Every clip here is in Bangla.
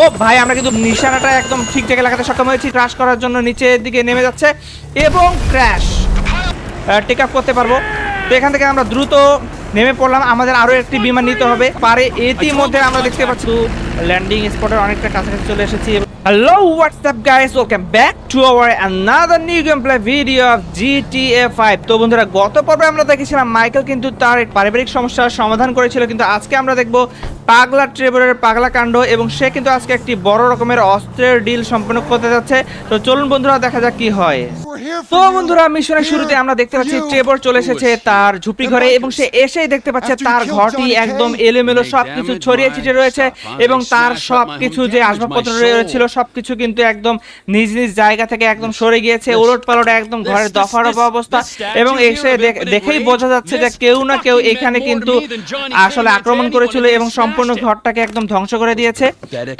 ও ভাই, আমরা কিন্তু নিশানাটা একদম ঠিক জায়গায় লাগাতে সক্ষম হয়েছি। ক্রাশ করার জন্য নিচের দিকে নেমে যাচ্ছে এবং ক্র্যাশ টেক আপ করতে পারব। তো এখান থেকে আমরা দ্রুত নেমে পড়লাম। আমাদের আরও একটি বিমান নিতে হবে। পারে এটির মধ্যে আমরা দেখতে পাচ্ছি। ল্যান্ডিং স্পটের অনেকটা কাছাকাছি চলে এসেছি। Hello what's up guys welcome back to our another new game play video of GTA 5 তো বন্ধুরা গত পর্বে আমরা দেখেছিলাম মাইকেল কিন্তু তার পারিবারিক সমস্যার সমাধান করেছিল কিন্তু আজকে আমরা দেখব পাগলা ট্রেভরের পাগলা কাণ্ড এবং সে কিন্তু আজকে একটি বড় রকমের অস্ত্রের ডিল সম্পন্ন করতে যাচ্ছে। তো চলুন বন্ধুরা দেখা যাক কি হয়। তো বন্ধুরা মিশনের শুরুতে আমরা দেখতে পাচ্ছি ট্রেভর চলে এসেছে তার ঝুপড়ি ঘরে এবং সে এসেই দেখতে পাচ্ছে তার ঘরটি একদম এলোমেলো সবকিছু ছড়িয়ে ছিটিয়ে রয়েছে এবং তার সবকিছু যে আসবাবপত্র রয়েছিল সবকিছু কিন্তু একদম নিজ নিজ জায়গা থেকে একদম সরে গিয়েছে উলট পালট একদম ঘরের দফা রফা অবস্থা। এবং এসে দেখেই বোঝা যাচ্ছে যে কেউ না কেউ এখানে কিন্তু আসলে আক্রমণ করেছিল এবং সম্পূর্ণ ঘরটাকে একদম ধ্বংস করে দিয়েছে।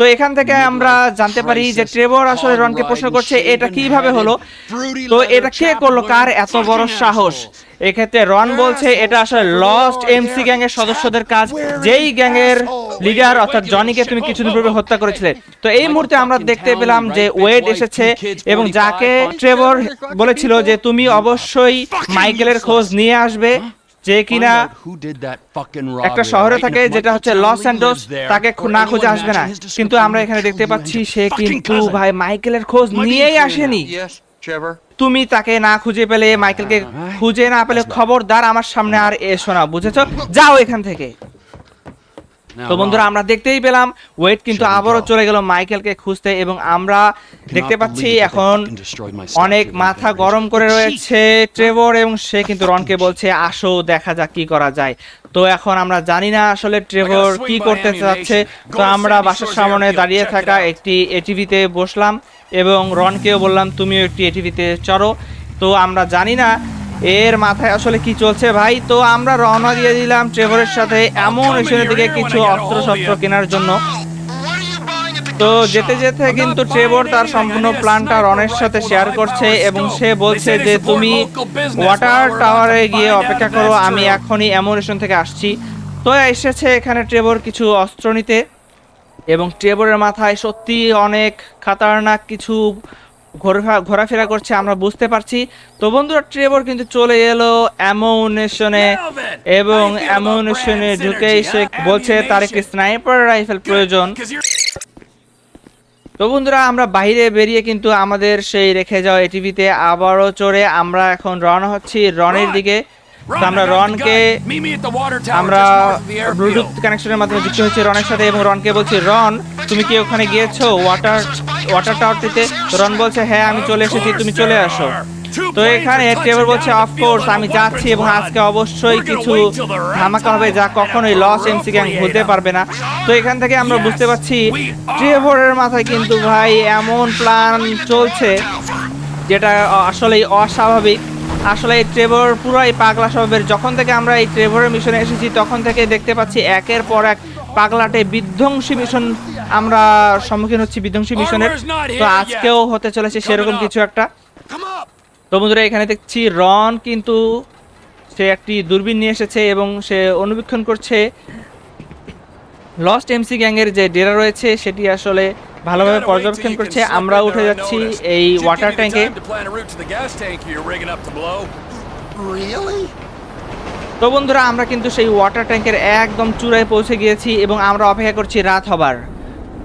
তো এখান থেকে আমরা জানতে পারি যে ট্রেভর আসলে রনকে প্রশ্ন করছে এটা কীভাবে হলো? তো এটা কে করল? কার এত বড় সাহস? এক্ষেত্রে রন বলছে এটা আসলে লস্ট এমসি গ্যাং এর সদস্যদের কাজ। যেই গ্যাং এর লিডার অর্থাৎ জনিকে তুমি কিছুদিন পূর্বে হত্যা করেছিলে। তো এই মুহূর্তে আমরা দেখতে পেলাম যে ওয়েড এসেছে এবং যাকে ট্রেভর বলেছিল যে তুমি অবশ্যই মাইকেলের খোঁজ নিয়ে আসবে যে কিনা একটা শহরে থাকে যেটা হচ্ছে লস অ্যান্ডোস তাকে না খুঁজে আসবে না। কিন্তু আমরা এখানে দেখতে পাচ্ছি সে কিন্তু ভাই মাইকেলের খোঁজ নিয়েই আসেনি। তুমি তাকে না খুঁজে পেলে, মাইকেলকে খুঁজে না পেলে খবরদার আমার সামনে আর এসো না, বুঝেছ? যাও এখান থেকে। তো বন্ধুরা আমরা দেখতেই পেলাম ওয়েট কিন্তু আবারও চলে গেল মাইকেলকে খুঁজতে এবং আমরা দেখতে পাচ্ছি এখন অনেক মাথা গরম করে রয়েছে ট্রেভর এবং সে কিন্তু রনকে বলছে আসো দেখা যাক কি করা যায়। তো এখন আমরা জানি না আসলে ট্রেভর কি করতে চাচ্ছে। তো আমরা বাসার সামনে দাঁড়িয়ে থাকা একটি এটিভিতে বসলাম এবং রনকেও বললাম তুমিও একটি এটিভিতে চড়ো। তো আমরা জানি না এর মাথায় আসলে কি চলছে ভাই? তো আমরা রওনা দিয়ে দিলাম ট্রেভরের সাথে এমন মিশনের দিকে কিছু অস্ত্র শস্ত্র কেনার জন্য। তো যেতে যেতে কিন্তু ট্রেভর তার সম্পূর্ণ প্ল্যানটা রনের সাথে শেয়ার করছে এবং সে বলছে যে, তুমি ওয়াটার টাওয়ারে গিয়ে অপেক্ষা করো, আমি এখনই অ্যামোনেশন থেকে আসছি। তো এসেছে এখানে ট্রেভর কিছু অস্ত্র নিতে এবং ট্রেভরের মাথায় সত্যি অনেক খাতারনাক কিছু ঘোরাফেরা করছে আমরা বুঝতে পারছি। তো বন্ধুরা ট্রেভর কিন্তু চলে এলো অ্যামোনেশনে এবং অ্যামোনেশনে ঢুকে এসে বলছে তার একটি স্নাইপার রাইফেল প্রয়োজন। তো বন্ধুরা আমরা বাইরে বেরিয়ে কিন্তু আমাদের সেই রেখে যাওয়া এটিভিতে আবারও চড়ে আমরা এখন রওনা হচ্ছি রনের দিকে। আমরা রনকে আমরা ব্লুটুথ কানেকশনের মাধ্যমে যুক্ত হয়েছি রনের সাথে এবং রনকে বলছি রন তুমি কি ওখানে গিয়েছো ওয়াটার ওয়াটার টাওয়ারটিতে রন বলছে হ্যাঁ আমি চলে এসেছি তুমি চলে আসো। তো এখানে ট্রেভর বলছে অফকোর্স আমি যাচ্ছি এবং আজকে অবশ্যই কিছু ধামাকা হবে যা কখনোই লস এমসি গ্যাং ভুলতে পারবে না। তো এখান থেকে আমরা বুঝতে পারছি ট্রেভরের মাথায় কিন্তু ভাই এমন প্ল্যান চলছে যেটা আসলেই অস্বাভাবিক। আসলে এই ট্রেভর পুরোই পাগলা স্বভাবের। যখন থেকে আমরা এই ট্রেভরের মিশনে এসেছি তখন থেকে দেখতে পাচ্ছি একের পর এক পাগলাটে বিধ্বংসী মিশন আমরা সম্মুখীন হচ্ছি বিধ্বংসী মিশনের তো আজকেও হতে চলেছে সেরকম কিছু একটা। তো বন্ধুরা এখানে দেখছি রন কিন্তু সে একটি দূরবীন নিয়ে এসেছে এবং সে অনুবীক্ষণ করছে। লস্ট এমসি গ্যাংয়ের যে ডেরা রয়েছে সেটি আসলে ভালোভাবে পর্যবেক্ষণ করছে আমরা উঠে যাচ্ছি এই ওয়াটার ট্যাঙ্কে? তো বন্ধুরা আমরা কিন্তু সেই ওয়াটার ট্যাঙ্কের একদম চূড়ায় পৌঁছে গিয়েছি এবং আমরা অপেক্ষা করছি রাত হবার।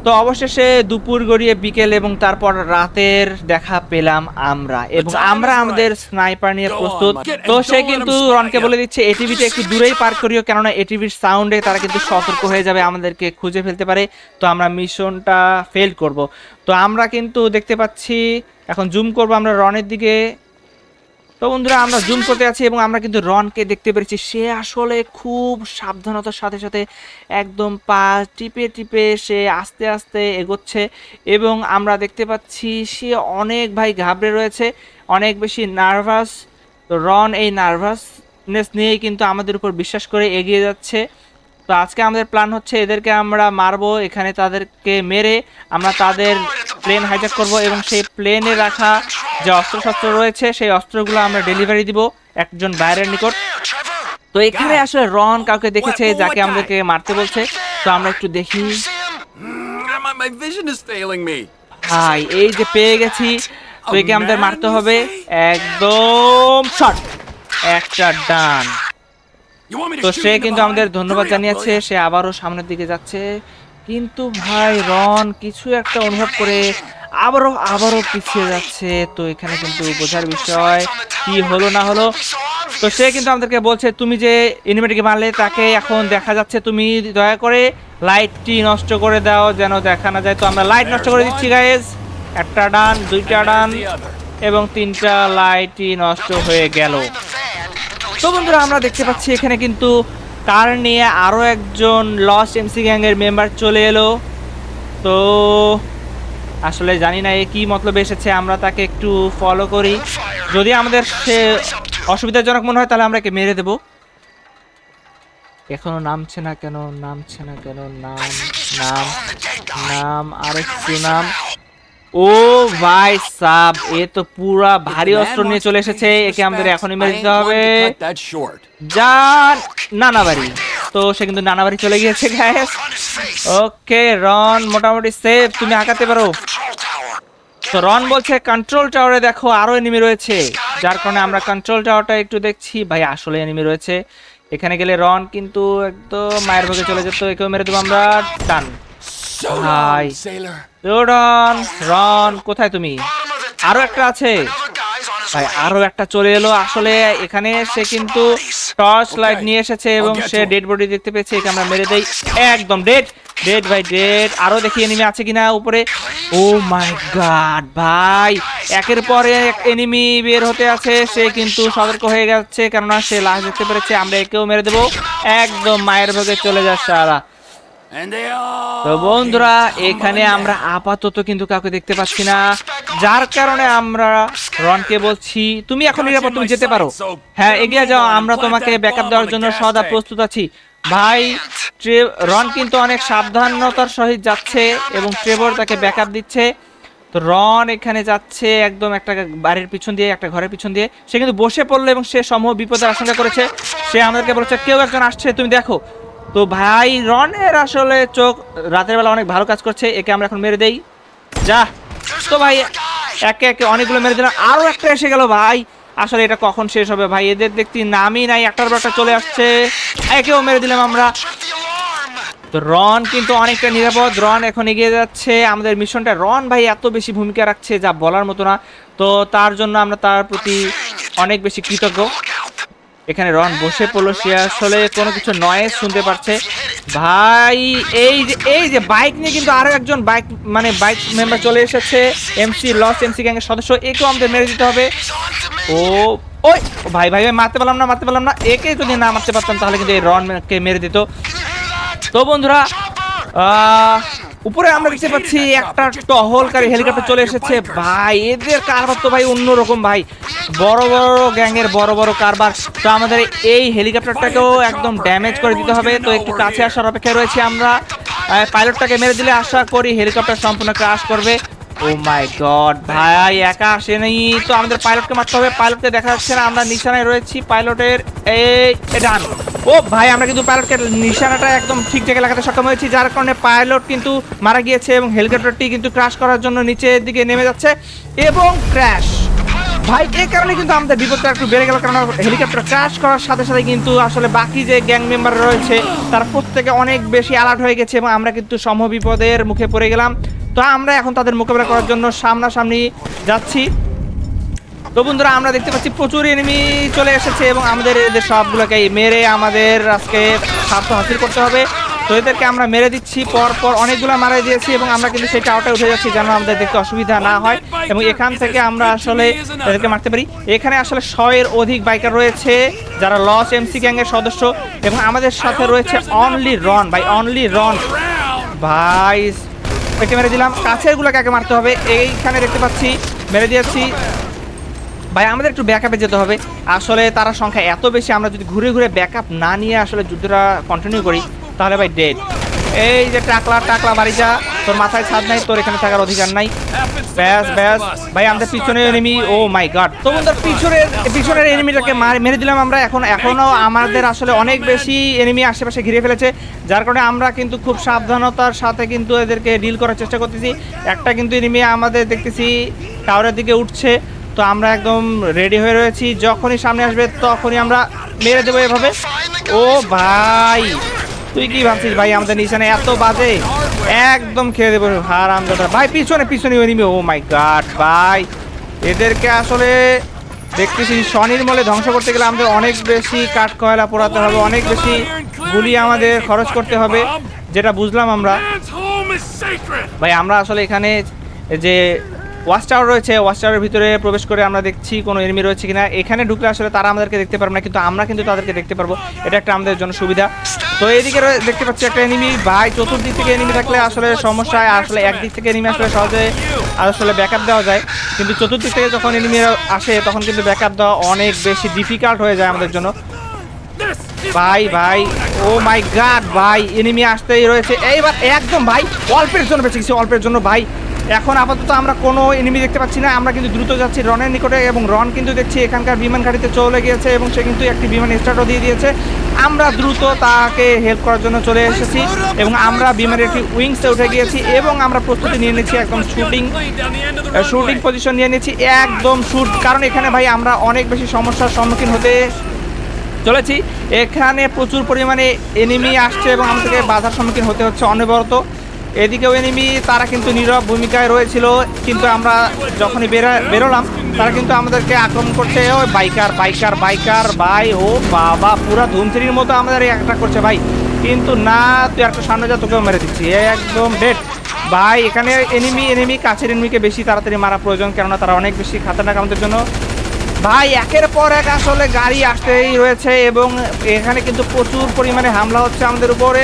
তো অবশেষে দুপুর গড়িয়ে বিকেল এবং তারপর রাতের দেখা পেলাম আমরা। এবং আমরা আমাদের স্নাইপার নিয়ে প্রস্তুত। তো সে কিন্তু রনকে বলে দিচ্ছে এটিভিতে একটু দূরেই পার করিও কেননা এটিভির সাউন্ডে তারা কিন্তু সতর্ক হয়ে যাবে আমাদেরকে খুঁজে ফেলতে পারে। তো আমরা মিশনটা ফেল করব। তো আমরা কিন্তু দেখতে পাচ্ছি এখন জুম করব আমরা রনের দিকে। তো বন্ধুরা, আমরা জুম করতে আছি এবং আমরা কিন্তু রনকে দেখতে পেরেছি। সে আসলে খুব সাবধানতার সাথে সাথে একদম পা টিপে টিপে সে আস্তে আস্তে এগোচ্ছে এবং আমরা দেখতে পাচ্ছি সে অনেক ভাই ঘাবড়ে রয়েছে, অনেক বেশি নার্ভাস। তো রন এই নার্ভাসনেস নিয়েই কিন্তু আমাদের উপর বিশ্বাস করে এগিয়ে যাচ্ছে। তো আজকে আমাদের প্ল্যান হচ্ছে এদেরকে আমরা মারবো এখানে তাদেরকে মেরে আমরা তাদের প্লেন হাইজ্যাক করব এবং সেই প্লেনে রাখা যে অস্ত্রশস্ত্র রয়েছে সেই অস্ত্রগুলো আমরা ডেলিভারি দিব একজন বাইরের নিকট। তো এখানে আসলে রন কাউকে দেখেছে যাকে আমাদেরকে মারতে বলছে। তো আমরা একটু দেখি। Me. ভাই এই যে পেয়ে গেছি। তো একে আমাদের মারতে হবে। একদম শট। একটা ডান। তো সে কিন্তু আমাদের ধন্যবাদ জানিয়েছে সে আবারও সামনের দিকে যাচ্ছে। কিন্তু ভাই রন কিছু একটা অনুভব করে আবারও আবারও পিছিয়ে যাচ্ছে। তো এখানে কিন্তু বোঝার বিষয় কি হলো না হলো। তো সে কিন্তু আমাদেরকে বলছে তুমি যে এনিমেটিকে মারলে তাকে এখন দেখা যাচ্ছে। তুমি দয়া করে লাইটটি নষ্ট করে দাও যেন দেখা না যায়। তো আমরা লাইট নষ্ট করে দিচ্ছি গাইজ একটা ডান দুইটা ডান এবং তিনটা লাইটই নষ্ট হয়ে গেল। তো বন্ধুরা, আমরা দেখতে পাচ্ছি এখানে কিন্তু কার নিয়ে আরও একজন লস এমসি গ্যাংয়ের মেম্বার চলে এলো। তো আসলে জানি না এ কী মতলব এসেছে, আমরা তাকে একটু ফলো করি। যদি আমাদের সে অসুবিধাজনক মনে হয়, তাহলে আমরা একে মেরে দেবো। এখনও নামছে না কেন? নামছে না কেন? নাম নাম নাম, আরেকটু নাম। ও ভাই সাব এ তো পুরা ভারী অস্ত্র নিয়ে চলে এসেছে একে আমাদের. এখনই মেরে দিতে হবে। short. নানাবাড়ি তো সে কিন্তু নানাবাড়ি চলে গিয়েছে গ্যাস ওকে রন মোটামুটি সেফ তুমি আঁকাতে পারো। তো রন বলছে কন্ট্রোল টাওয়ারে দেখো আরও এনিমি রয়েছে। যার কারণে আমরা কন্ট্রোল টাওয়ারটা একটু দেখছি। ভাই আসলে এনিমি রয়েছে। এখানে গেলে রন কিন্তু একদম মায়ের ভোগে চলে যেত একেও মেরে দেবো আমরা। টান Sailor. রন রন কোথায় তুমি? আরও একটা আছে। ভাই আরও একটা চলে এলো। আসলে এখানে সে কিন্তু টর্চ লাইট নিয়ে এসেছে এবং সে ডেড বডি দেখতে পেয়েছে। একে আমরা মেরে দেই। একদম ডেড ডেড ভাই ডেড আরও দেখি এনিমি আছে কিনা উপরে? ও মাই গড ভাই। একের পর এক এনিমি বের হতে আছে। সে কিন্তু সতর্ক হয়ে যাচ্ছে কেননা সে লাশ দেখতে পেরেছে। আমরা একেও মেরে দেবো। একদম মায়ের ভোগে চলে যাচ্ছে সারা। তো বন্ধুরা, এখানে আমরা আপাতত কিন্তু কাউকে দেখতে পাচ্ছি না। যার কারণে আমরা রনকে বলছি, তুমি এখন নিরাপদ, তুমি যেতে পারো। হ্যাঁ এগিয়ে যাও, আমরা তোমাকে ব্যাকআপ দেওয়ার জন্য সদা প্রস্তুত আছি। ভাই রন কিন্তু অনেক সাবধানতার সহিত যাচ্ছে এবং ট্রেভর তাকে ব্যাকআপ দিচ্ছে। তো রন এখানে যাচ্ছে একদম একটা বাড়ির পিছন দিয়ে, একটা ঘরের পিছন দিয়ে। সে কিন্তু বসে পড়ল এবং সে সমূহ বিপদের আশঙ্কা করেছে। সে আমাদেরকে বলেছে, কেউ একজন আসছে, তুমি দেখো। তো ভাই, রনের আসলে চোখ রাতের বেলা অনেক ভালো কাজ করছে, একে আমরা এখন মেরে দেই। যা, তো ভাই, একে একে অনেকগুলো মেরে দিলাম। আরও একটা এসে গেল ভাই। আসলে এটা কখন শেষ হবে ভাই? এদের দেখতে নামই নাই, একটার পর একটা চলে আসছে। একেও মেরে দিলাম আমরা। তো রন কিন্তু অনেকটা নিরাপদ। রন এখন এগিয়ে যাচ্ছে। আমাদের মিশনটা, রন ভাই, এত বেশি ভূমিকা রাখছে যা বলার মতো না। তো তার জন্য আমরা তার প্রতি অনেক বেশি কৃতজ্ঞ। এখানে রন বসে পড়ল, সে আসলে কোনো কিছু নয়েজ শুনতে পারছে। ভাই, এই যে এই যে বাইক নিয়ে কিন্তু আরও একজন বাইক মানে বাইক মেম্বার চলে এসেছে এমসি লস এমসি গ্যাংয়ের সদস্য, একেও আমাদের মেরে দিতে হবে। ও, ওই ভাই ভাই মারতে পারলাম না, মারতে পারলাম না, একে যদি না মারতে পারতাম তাহলে কিন্তু এই রনকে মেরে দিত। তো বন্ধুরা উপরে আমরা দেখতে পাচ্ছি একটা টহলকারী হেলিকপ্টার চলে এসেছে। ভাই এদের কারবার তো ভাই অন্যরকম ভাই। বড় বড় গ্যাংয়ের বড় বড় কারবার। তো আমাদের এই হেলিকপ্টারটাকেও একদম ড্যামেজ করে দিতে হবে। তো একটু কাছে আসার অপেক্ষায় রয়েছে আমরা। পাইলটটাকে মেরে দিলে আশা করি হেলিকপ্টার সম্পূর্ণ ক্রাশ করবে। ও মাই গড ভাই একা আসেনি। তো আমাদের পাইলটকে মারতে হবে। পাইলটকে দেখা যাচ্ছে না, আমরা নিশানায় রয়েছি। পাইলটের এই ডান। ও ভাই, আমরা কিন্তু পাইলটকে নিশানাটা একদম ঠিক জায়গায় লাগাতে সক্ষম হয়েছি, যার কারণে পাইলট কিন্তু মারা গিয়েছে এবং হেলিকপ্টারটি কিন্তু ক্রাশ করার জন্য নিচের দিকে নেমে যাচ্ছে এবং ক্র্যাশ ভাই এই কারণে কিন্তু আমাদের বিপদটা একটু বেড়ে গেল কারণ হেলিকপ্টার ক্র্যাশ করার সাথে সাথে কিন্তু আসলে বাকি যে গ্যাং মেম্বার রয়েছে, তারা প্রত্যেকে অনেক বেশি অ্যালার্ট হয়ে গেছে এবং আমরা কিন্তু সম বিপদের মুখে পড়ে গেলাম। তো আমরা এখন তাদের মোকাবেলা করার জন্য সামনাসামনি যাচ্ছি। তো বন্ধুরা, আমরা দেখতে পাচ্ছি প্রচুর এনিমি চলে এসেছে এবং আমাদের এদের সবগুলোকে মেরে আমাদের আজকে স্বার্থ হাসিল করতে হবে। তো এদেরকে আমরা মেরে দিচ্ছি পর পর অনেকগুলো মারা দিয়েছি এবং আমরা কিন্তু সেই টাওয়ারটা উঠে যাচ্ছি যেন আমাদের দেখতে অসুবিধা না হয় এবং এখান থেকে আমরা আসলে এদেরকে মারতে পারি। এখানে আসলে শয়ের অধিক বাইকার রয়েছে, যারা লস এমসি গ্যাংয়ের সদস্য এবং আমাদের সাথে রয়েছে অনলি রন বাই অনলি রন ভাই একে মেরে দিলাম। কাছেরগুলো আগে মারতে হবে। এইখানে দেখতে পাচ্ছি, মেরে দিয়েছি। ভাই, আমাদের একটু ব্যাকআপে যেতে হবে। আসলে তারা সংখ্যা এত বেশি, আমরা যদি ঘুরে ঘুরে ব্যাকআপ না নিয়ে আসলে যুদ্ধটা কন্টিনিউ করি, তাহলে ভাই ডেড এই যে টাকলা টাকলা বাড়ি যা। তোর মাথায় ছাদ নাই, তোর এখানে থাকার অধিকার নাই। ব্যাস ব্যাস। ভাই, আমাদের পিছনে এনিমি ও মাই গড তো বন্ধুরা, পিছনের পিছনের এনিমিটাকে মেরে দিলাম আমরা। এখন, এখনও আমাদের আসলে অনেক বেশি এনিমি আশেপাশে ঘিরে ফেলেছে। যার কারণে আমরা কিন্তু খুব সাবধানতার সাথে কিন্তু এদেরকে ডিল করার চেষ্টা করতেছি। একটা কিন্তু এনিমি আমাদের দেখতেছি টাওয়ারের দিকে উঠছে। তো আমরা একদম রেডি হয়ে রয়েছি। যখনই সামনে আসবে, তখনই আমরা মেরে দেবো এভাবে। ও ভাই! তুই কি ভাবছিস ভাই? আমাদের নিশানে এত বাজে। একদম খেয়ে দেবো। হারাম দাদা ভাই পিছনে পিছনে এনিমি ও মাই গড ভাই। এদেরকে আসলে দেখতেছি স্বনির্মলে ধ্বংস করতে গেলে আমাদের অনেক বেশি কাঠ কয়লা পোড়াতে হবে অনেক বেশি গুলি আমাদের খরচ করতে হবে যেটা বুঝলাম আমরা. ভাই আমরা আসলে এখানে যে ওয়াচ টাওয়ার রয়েছে ওয়াচ টাওয়ারের ভিতরে প্রবেশ করে আমরা দেখছি কোনো এনিমি রয়েছে কিনা। এখানে ঢুকলে আসলে তারা আমাদেরকে দেখতে পারবে না, কিন্তু আমরা কিন্তু তাদেরকে দেখতে পারব। এটা একটা আমাদের জন্য সুবিধা। তো এইদিকে দেখতে পাচ্ছি একটা এনিমি ভাই, চতুর্দিক থেকে এনিমি থাকলে আসলে সমস্যা হয়। আসলে একদিক থেকে এনিমি আসলে সহজে আসলে ব্যাকআপ দেওয়া যায়। কিন্তু চতুর্দিক থেকে যখন এনিমি আসে, তখন কিন্তু ব্যাকআপ দেওয়া অনেক বেশি ডিফিকাল্ট হয়ে যায় আমাদের জন্য। ভাই ভাই, ও মাই গড ভাই এনিমি আসতেই রয়েছে। এইবার একদম, ভাই, অল্পের জন্য বেঁচে গেছি, অল্পের জন্য, ভাই। এখন আপাতত আমরা কোনো এনিমি দেখতে পাচ্ছি না, আমরা কিন্তু দ্রুত যাচ্ছি রনের নিকটে এবং রন কিন্তু দেখছি এখানকার বিমান ঘাটিতে চলে গিয়েছে এবং সে কিন্তু একটি বিমান স্টার্টও দিয়ে দিয়েছে। আমরা দ্রুত তাকে হেল্প করার জন্য চলে এসেছি এবং আমরা বিমানের একটি উইংসে উঠে গিয়েছি এবং আমরা প্রস্তুতি নিয়ে নিয়েছি একদম শুটিং শুটিং পজিশন নিয়ে নিয়েছি একদম শুট কারণ এখানে ভাই আমরা অনেক বেশি সমস্যার সম্মুখীন হতে চলেছি। এখানে প্রচুর পরিমাণে এনিমি আসছে এবং আমাদেরকে বাধার সম্মুখীন হতে হচ্ছে অনবরত। এদিকেও এনিমি তারা কিন্তু নীরব ভূমিকায় রয়েছিল, কিন্তু আমরা যখনই বেরো, বেরোলাম, তারা কিন্তু আমাদেরকে আক্রমণ করছে। ওই বাইকার বাইকার বাইকার ভাই, ও বাবা, পুরা ধুমথিরির মতো আমাদের একটা করছে ভাই। কিন্তু না, তুই একটা সামনে যা, তোকেও মেরে দিচ্ছি। একদম ডেট ভাই, এখানে এনিমি এনিমি কাছের এনিমিকে বেশি তাড়াতাড়ি মারা প্রয়োজন, কেননা তারা অনেক বেশি খাতারনাক আমাদের জন্য। ভাই, একের পর এক আসলে গাড়ি আসতেই রয়েছে এবং এখানে কিন্তু প্রচুর পরিমাণে হামলা হচ্ছে আমাদের উপরে।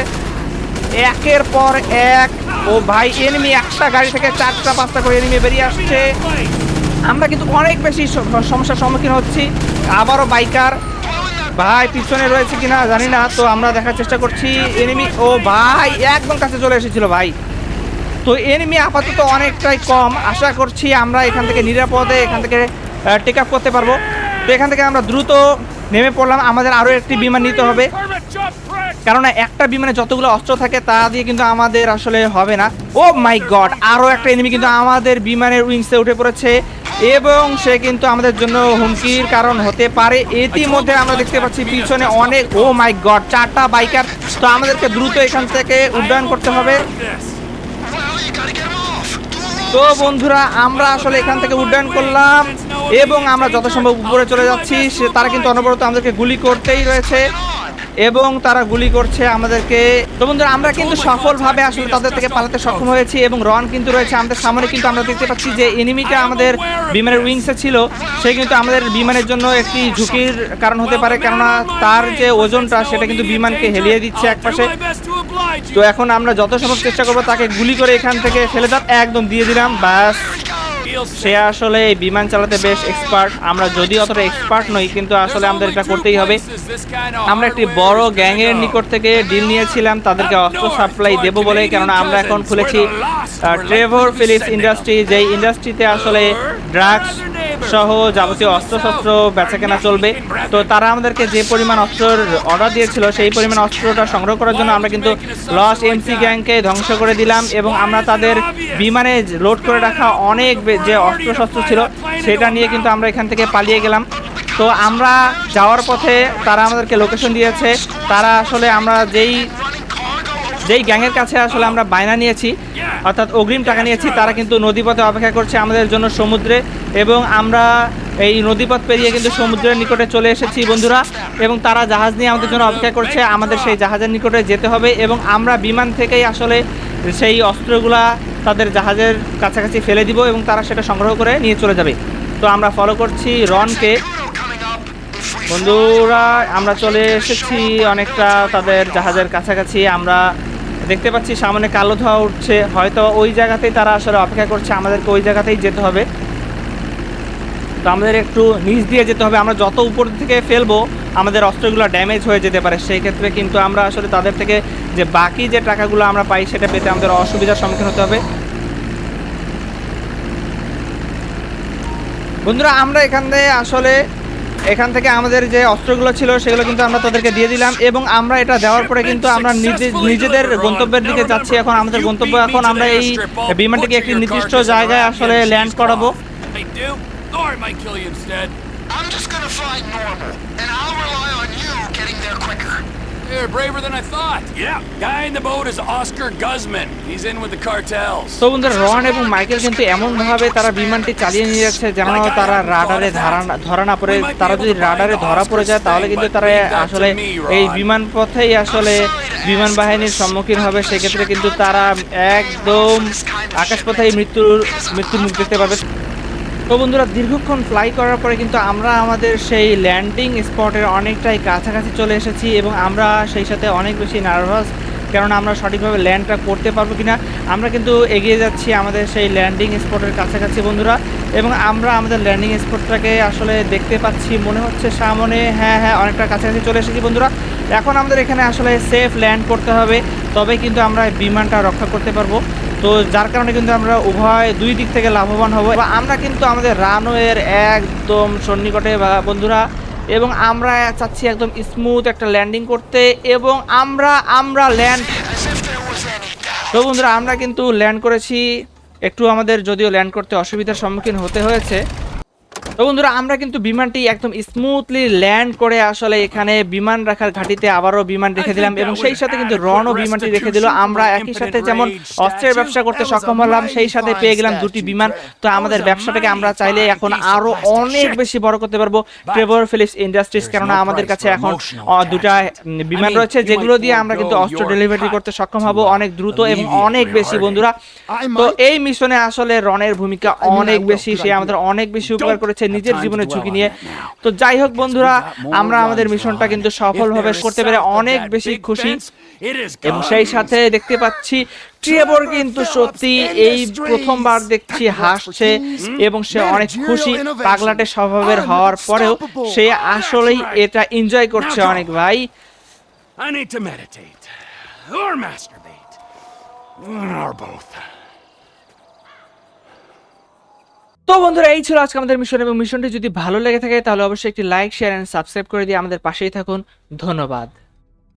একের পর এক। ও ভাই এনিমি একটা গাড়ি থেকে চারটা, পাঁচটা করে এনিমি বেরিয়ে আসছে। আমরা কিন্তু অনেক বেশি সমস্যার সম্মুখীন হচ্ছি। আবারও বাইকার ভাই, পিছনে রয়েছে কিনা জানি না, তো আমরা দেখার চেষ্টা করছি এনিমি ও ভাই, একদম কাছে চলে এসেছিল ভাই। তো এনিমি আপাতত অনেকটাই কম। আশা করছি আমরা এখান থেকে নিরাপদে এখান থেকে টেক আপ করতে পারব। তো এখান থেকে আমরা দ্রুত নেমে পড়লাম, আমাদের আরও একটি বিমান নিতে হবে. কেননা একটা বিমানে যতগুলো অস্ত্র থাকে, তা দিয়ে কিন্তু আমাদের আসলে হবে না ও মাই গড আরও একটা এনিমি কিন্তু আমাদের বিমানের উইংসে উঠে পড়েছে এবং সে কিন্তু আমাদের জন্য হুমকির কারণ হতে পারে ইতিমধ্যে আমরা দেখতে পাচ্ছি পিছনে অনেক ও মাই গড চারটা বাইকার তো আমাদেরকে দ্রুত এখান থেকে উড্ডয়ন করতে হবে. তো বন্ধুরা, আমরা আসলে এখান থেকে উড্ডয়ন করলাম এবং আমরা যথাসম্ভব উপরে চলে যাচ্ছি। সে তারা কিন্তু অনবরত আমাদেরকে গুলি করতেই রয়েছে। এবং তারা গুলি করছে আমাদেরকে। তো বন্ধুরা, আমরা কিন্তু সফলভাবে আসলে তাদের থেকে পালাতে সক্ষম হয়েছি এবং রন কিন্তু রয়েছে আমাদের সামনে। কিন্তু আমরা দেখতে পাচ্ছি যে এনিমিটা আমাদের বিমানের উইংসে ছিল। সে কিন্তু আমাদের বিমানের জন্য একটি ঝুঁকির কারণ হতে পারে, কেননা তার যে ওজনটা, সেটা কিন্তু বিমানকে হেলিয়ে দিচ্ছে একপাশে। তো এখন আমরা যত সম্ভব চেষ্টা করব তাকে গুলি করে এখান থেকে ফেলে দাও একদম দিয়ে দিলাম, ব্যাস। সে আসলে বিমান চালাতে বেশ এক্সপার্ট আমরা যদি অতটা এক্সপার্ট নই, কিন্তু আসলে আমাদের এটা করতেই হবে। আমরা একটি বড় গ্যাংয়ের নিকট থেকে ডিল নিয়েছিলাম, তাদেরকে অস্ত্র সাপ্লাই দেব বলে, কেননা আমরা এখন খুলেছি ট্রেভর ফিলিপস ইন্ডাস্ট্রি যেই ইন্ডাস্ট্রিতে আসলে ড্রাগস সহ যাবতীয় অস্ত্রশস্ত্র বেচা কেনা চলবে। তো তারা আমাদেরকে যে পরিমাণ অস্ত্রের অর্ডার দিয়েছিল, সেই পরিমাণ অস্ত্রটা সংগ্রহ করার জন্য আমরা কিন্তু লস এমসি গ্যাংকে ধ্বংস করে দিলাম এবং আমরা তাদের বিমানে লোড করে রাখা অনেক যে অস্ত্রশস্ত্র ছিল, সেটা নিয়ে কিন্তু আমরা এখান থেকে পালিয়ে গেলাম। তো আমরা যাওয়ার পথে তারা আমাদেরকে লোকেশন দিয়েছে। তারা আসলে আমরা যেই যেই গ্যাংয়ের কাছে আসলে আমরা বায়না নিয়েছি, অর্থাৎ অগ্রিম টাকা নিয়েছি, তারা কিন্তু নদীপথে অপেক্ষা করছে আমাদের জন্য সমুদ্রে। এবং আমরা এই নদীপথ পেরিয়ে কিন্তু সমুদ্রের নিকটে চলে এসেছি, বন্ধুরা। এবং তারা জাহাজ নিয়ে আমাদের জন্য অপেক্ষা করছে। আমাদের সেই জাহাজের নিকটে যেতে হবে এবং আমরা বিমান থেকেই আসলে সেই অস্ত্রগুলা তাদের জাহাজের কাছাকাছি ফেলে দিব এবং তারা সেটা সংগ্রহ করে নিয়ে চলে যাবে। তো আমরা ফলো করছি রনকে। বন্ধুরা, আমরা চলে এসেছি অনেকটা তাদের জাহাজের কাছাকাছি। আমরা দেখতে পাচ্ছি সামনে কালো ধোয়া উঠছে। হয়তো ওই জায়গাতেই তারা আসলে অপেক্ষা করছে। আমাদেরকে ওই জায়গাতেই যেতে হবে। তো আমাদের একটু নিচ দিয়ে যেতে হবে। আমরা যত উপর থেকে ফেলব, আমাদের অস্ত্রগুলো ড্যামেজ হয়ে যেতে পারে। সেই ক্ষেত্রে কিন্তু আমরা আসলে তাদের থেকে যে বাকি যে টাকাগুলো আমরা পাই, সেটা পেতে আমাদের অসুবিধার সম্মুখীন হতে হবে। বন্ধুরা, আমরা এখান থেকে আসলে এখান থেকে আমাদের যে অস্ত্রগুলো ছিল, সেগুলো কিন্তু আমরা তাদেরকে দিয়ে দিলাম এবং আমরা এটা দেওয়ার পরে কিন্তু আমরা নিজে- নিজেদের গন্তব্যের দিকে যাচ্ছি। এখন আমাদের গন্তব্য, এখন আমরা এই বিমানটিকে একটি নির্দিষ্ট জায়গায় আসলে ল্যান্ড করাবো। Thor might kill you instead. I'm just gonna fly normal, and I'll rely on you getting there quicker. You're braver than I thought. Yeah. Guy in the boat is Oscar Guzman. He's in with the cartels. তো বন্ধুরা রন এবং মাইকেল কিন্তু এমন ভাবে তারা বিমানটি চালিয়ে নিয়ে যাচ্ছে যেন তারা রাডারে ধরা না- ধরা না পড়ে তারা যদি রাডারে ধরা পড়ে যায় তাহলে কিন্তু তারা আসলে এই বিমান পথেই আসলে বিমান বাহিনীর সম্মুখীন হবে সেক্ষেত্রে কিন্তু তারা একদম আকাশপথেই মৃত্যুর মৃত্যুর মুখ দেখতে পাবে তো বন্ধুরা, দীর্ঘক্ষণ ফ্লাই করার পরে কিন্তু আমরা আমাদের সেই ল্যান্ডিং স্পটের অনেকটাই কাছাকাছি চলে এসেছি এবং আমরা সেই সাথে অনেক বেশি নার্ভাস কেননা আমরা সঠিকভাবে ল্যান্ডটা করতে পারব কিনা। আমরা কিন্তু এগিয়ে যাচ্ছি আমাদের সেই ল্যান্ডিং স্পটের কাছাকাছি বন্ধুরা এবং আমরা আমাদের ল্যান্ডিং স্পটটাকে আসলে দেখতে পাচ্ছি। মনে হচ্ছে সামনে হ্যাঁ হ্যাঁ অনেকটা কাছাকাছি চলে এসেছি বন্ধুরা। এখন আমাদের এখানে আসলে সেফ ল্যান্ড করতে হবে তবে কিন্তু আমরা বিমানটা রক্ষা করতে পারব। তো যার কারণে কিন্তু আমরা উভয় দুই দিক থেকে লাভবান হব। আমরা কিন্তু আমাদের রানওয়ের একদম সন্নিকটে, বা বন্ধুরা, এবং আমরা চাচ্ছি একদম স্মুথ একটা ল্যান্ডিং করতে, এবং আমরা আমরা ল্যান্ড. তো বন্ধুরা, আমরা কিন্তু ল্যান্ড করেছি। একটু আমাদের যদিও ল্যান্ড করতে অসুবিধার সম্মুখীন হতে হয়েছে। তো বন্ধুরা আমরা কিন্তু বিমানটি একদম স্মুথলি ল্যান্ড করে আসলে এখানে বিমান রাখার ঘাটিতে আবারও বিমান রেখে দিলাম এবং সেই সাথে কিন্তু রনও বিমানটি রেখে দিল। আমরা একই সাথে যেমন অস্ত্রের ব্যবসা করতে সক্ষম হলাম সেই সাথে পেয়ে গেলাম দুটি বিমান। তো আমাদের ব্যবসাটাকে আমরা চাইলে এখন আরও অনেক বেশি বড় করতে পারব। ট্রেভর ফিলিপস ইন্ডাস্ট্রিজ কেননা আমাদের কাছে এখন দুটা বিমান রয়েছে যেগুলো দিয়ে আমরা কিন্তু অস্ত্র ডেলিভারি করতে সক্ষম হব অনেক দ্রুত এবং অনেক বেশি বন্ধুরা। তো এই মিশনে আসলে রনের ভূমিকা অনেক বেশি সে আমাদের অনেক বেশি উপকার করেছে নিজের জীবনের ঝুঁকি নিয়ে তো যাই হোক বন্ধুরা আমরা আমাদের মিশনটা কিন্তু সফলভাবে করতে পেরে অনেক বেশি খুশি এবং সেই সাথে দেখতে পাচ্ছি ট্রেভর কিন্তু সত্যি এই প্রথমবার দেখছি হাসছে এবং সে অনেক খুশি পাগলাটে স্বভাবের হওয়ার পরেও সে আসলেই এটা এনজয় করছে অনেক ভাই I need to meditate. Or masturbate. Or both. তো বন্ধুরা, এই ছিল আজকে আমাদের মিশন এবং মিশনটি যদি ভালো লেগে থাকে, তাহলে অবশ্যই একটি লাইক শেয়ার অ্যান্ড সাবস্ক্রাইব করে দিয়ে আমাদের পাশেই থাকুন। ধন্যবাদ।